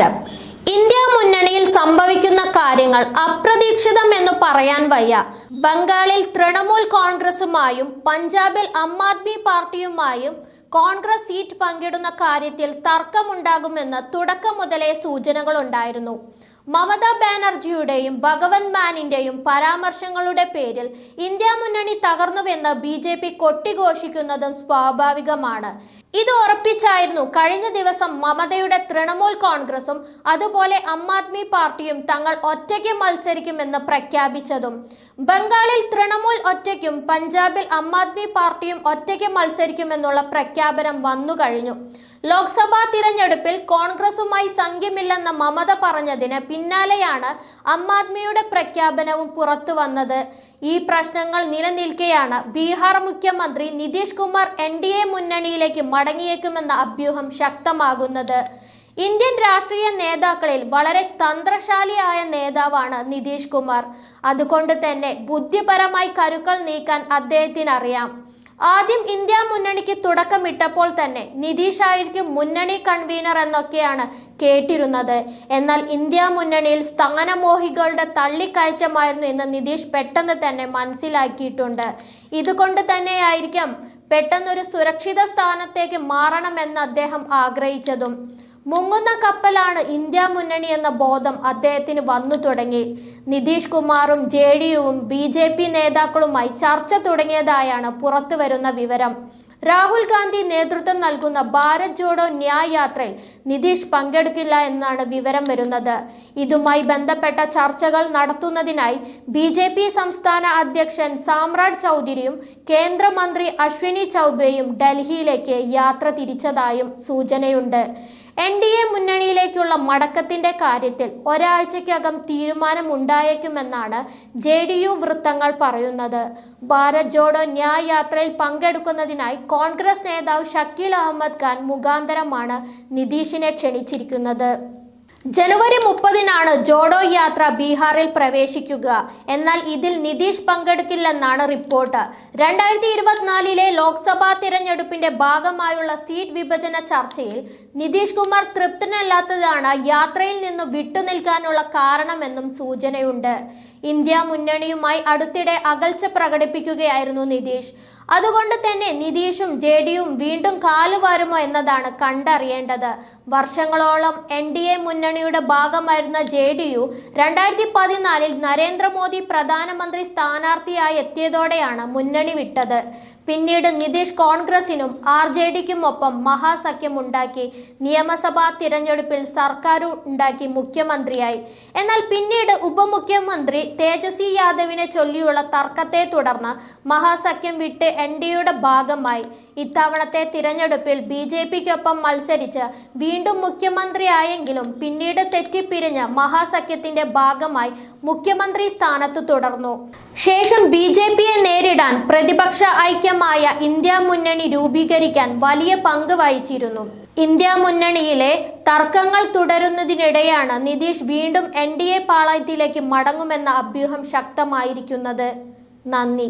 നമസ്കാരം ഇന്ത്യ മുന്നണിയിൽ സംഭവിക്കുന്ന കാര്യങ്ങൾ അപ്രതീക്ഷിതം എന്ന് പറയാൻ വയ്യ. ബംഗാളിൽ തൃണമൂൽ കോൺഗ്രസുമായും പഞ്ചാബിൽ ആം ആദ്മി പാർട്ടിയുമായും കോൺഗ്രസ് സീറ്റ് പങ്കിടുന്ന കാര്യത്തിൽ തർക്കമുണ്ടാകുമെന്ന് തുടക്കം മുതലേ സൂചനകൾ ഉണ്ടായിരുന്നു മമതാ ബാനർജിയുടെയും ഭഗവന്ത് മാനിന്റെയും പരാമർശങ്ങളുടെ പേരിൽ ഇന്ത്യ മുന്നണി തകർന്നുവെന്ന് ബി ജെ പി കൊട്ടിഘോഷിക്കുന്നതും സ്വാഭാവികമാണ്. ഇത് ഉറപ്പിച്ചായിരുന്നു കഴിഞ്ഞ ദിവസം മമതയുടെ തൃണമൂൽ കോൺഗ്രസും അതുപോലെ ആം ആദ്മി പാർട്ടിയും തങ്ങൾ ഒറ്റയ്ക്ക് മത്സരിക്കുമെന്ന് പ്രഖ്യാപിച്ചതും. ബംഗാളിൽ തൃണമൂൽ ഒറ്റയ്ക്കും പഞ്ചാബിൽ ആം ആദ്മി പാർട്ടിയും ഒറ്റയ്ക്ക് മത്സരിക്കുമെന്നുള്ള പ്രഖ്യാപനം വന്നു കഴിഞ്ഞു. ലോക്സഭാ തിരഞ്ഞെടുപ്പിൽ കോൺഗ്രസുമായി സഖ്യമില്ലെന്ന മമത പറഞ്ഞതിന് പിന്നാലെയാണ് ആം ആദ്മിയുടെ പ്രഖ്യാപനവും പുറത്തു വന്നത്. ഈ പ്രശ്നങ്ങൾ നിലനിൽക്കെയാണ് ബീഹാർ മുഖ്യമന്ത്രി Nitish Kumar N D A മുന്നണിയിലേക്ക് മടങ്ങിയേക്കുമെന്ന അഭ്യൂഹം ശക്തമാകുന്നത്. ഇന്ത്യൻ രാഷ്ട്രീയ നേതാക്കളിൽ വളരെ തന്ത്രശാലിയായ നേതാവാണ് നിതീഷ് കുമാർ. അതുകൊണ്ട് തന്നെ ബുദ്ധിപരമായി കരുക്കൾ നീക്കാൻ അദ്ദേഹത്തിന് അറിയാം ആദ്യം ഇന്ത്യ മുന്നണിക്ക് തുടക്കമിട്ടപ്പോൾ തന്നെ നിതീഷ് ആയിരിക്കും മുന്നണി കൺവീനർ എന്നൊക്കെയാണ് കേട്ടിരുന്നത്. എന്നാൽ ഇന്ത്യ മുന്നണിയിൽ സ്ഥാനമോഹികളുടെ തള്ളിക്കയറ്റമായിരുന്നു എന്ന് നിതീഷ് പെട്ടെന്ന് തന്നെ മനസ്സിലാക്കിയിട്ടുണ്ട്. ഇതുകൊണ്ട് തന്നെയായിരിക്കാം പെട്ടെന്നൊരു സുരക്ഷിത സ്ഥാനത്തേക്ക് മാറണമെന്ന് അദ്ദേഹം ആഗ്രഹിച്ചതും. മുങ്ങുന്ന കപ്പലാണ് ഇന്ത്യ മുന്നണി എന്ന ബോധം അദ്ദേഹത്തിന് വന്നു തുടങ്ങി. നിതീഷ് കുമാറും ജെ ഡി യുവും ബി ജെ പി നേതാക്കളുമായി ചർച്ച തുടങ്ങിയതായാണ് പുറത്തു വരുന്ന വിവരം. രാഹുൽ ഗാന്ധി നേതൃത്വം നൽകുന്ന ഭാരത് ജോഡോ ന്യായ് യാത്രയിൽ നിതീഷ് പങ്കെടുക്കില്ല എന്നാണ് വിവരം വരുന്നത്. ഇതുമായി ബന്ധപ്പെട്ട ചർച്ചകൾ നടത്തുന്നതിനായി ബി ജെ പി സംസ്ഥാന അധ്യക്ഷൻ സാമ്രാട് ചൗധരിയും കേന്ദ്രമന്ത്രി അശ്വിനി ചൗബേയും ഡൽഹിയിലേക്ക് യാത്ര തിരിച്ചതായും സൂചനയുണ്ട്. എൻ ഡി എ മുന്നണിയിലേക്കുള്ള മടക്കത്തിന്റെ കാര്യത്തിൽ ഒരാഴ്ചയ്ക്കകം തീരുമാനമുണ്ടായേക്കുമെന്നാണ് ജെ ഡി യു വൃത്തങ്ങൾ പറയുന്നത്. ഭാരത് ജോഡോ ന്യായ് യാത്രയിൽ പങ്കെടുക്കുന്നതിനായി കോൺഗ്രസ് നേതാവ് ഷക്കീൽ അഹമ്മദ് ഖാൻ മുഖാന്തരമാണ് നിതീഷിനെ ക്ഷണിച്ചിരിക്കുന്നത്. ജനുവരി മുപ്പതിനാണ് ജോഡോ യാത്ര ബീഹാറിൽ പ്രവേശിക്കുക. എന്നാൽ ഇതിൽ നിതീഷ് പങ്കെടുക്കില്ലെന്നാണ് റിപ്പോർട്ട്. രണ്ടായിരത്തി ഇരുപത്തിനാലിലെ ലോക്സഭാ തിരഞ്ഞെടുപ്പിന്റെ ഭാഗമായുള്ള സീറ്റ് വിഭജന ചർച്ചയിൽ നിതീഷ് കുമാർ തൃപ്തനല്ലാത്തതാണ് യാത്രയിൽ നിന്ന് വിട്ടുനിൽക്കാനുള്ള കാരണമെന്നും സൂചനയുണ്ട്. ഇന്ത്യ മുന്നണിയുമായി അടുത്തിടെ അകൽച്ച പ്രകടിപ്പിക്കുകയായിരുന്നു നിതീഷ്. അതുകൊണ്ട് തന്നെ നിതീഷും ജെ ഡിയും വീണ്ടും കാലുവാരുമോ എന്നതാണ് കണ്ടറിയേണ്ടത്. വർഷങ്ങളോളം എൻ ഡി എ മുന്നണിയുടെ ഭാഗമായിരുന്ന ജെ ഡി യു രണ്ടായിരത്തി പതിനാലിൽ നരേന്ദ്രമോദി പ്രധാനമന്ത്രി സ്ഥാനാർത്ഥിയായി എത്തിയതോടെയാണ് മുന്നണി വിട്ടത്. പിന്നീട് നിതീഷ് കോൺഗ്രസിനും ആർ ജെ ഡിക്കും ഒപ്പം മഹാസഖ്യമുണ്ടാക്കി. നിയമസഭാ തിരഞ്ഞെടുപ്പിൽ സർക്കാർ ഉണ്ടാക്കി മുഖ്യമന്ത്രിയായി. എന്നാൽ പിന്നീട് ഉപമുഖ്യമന്ത്രി തേജസ്വി യാദവിനെ ചൊല്ലിയുള്ള തർക്കത്തെ തുടർന്ന് മഹാസഖ്യം വിട്ട് എൻ ഡിയുടെ ഭാഗമായി. ഇത്തവണത്തെ തിരഞ്ഞെടുപ്പിൽ ബി ജെ പിക്കൊപ്പം മത്സരിച്ച് വീണ്ടും മുഖ്യമന്ത്രിയായെങ്കിലും പിന്നീട് തെറ്റിപ്പിരിഞ്ഞ് മഹാസഖ്യത്തിന്റെ ഭാഗമായി മുഖ്യമന്ത്രി സ്ഥാനത്ത് തുടർന്നു. ശേഷം ബി നേരിടാൻ പ്രതിപക്ഷ ഐക്യമായ ഇന്ത്യ മുന്നണി രൂപീകരിക്കാൻ വലിയ പങ്ക് വഹിച്ചിരുന്നു. ഇന്ത്യ മുന്നണിയിലെ തർക്കങ്ങൾ തുടരുന്നതിനിടെയാണ് നിതീഷ് വീണ്ടും എൻ ഡി എ പാളയത്തിലേക്ക് മടങ്ങുമെന്ന അഭ്യൂഹം ശക്തമായിരിക്കുന്നത്. നന്ദി.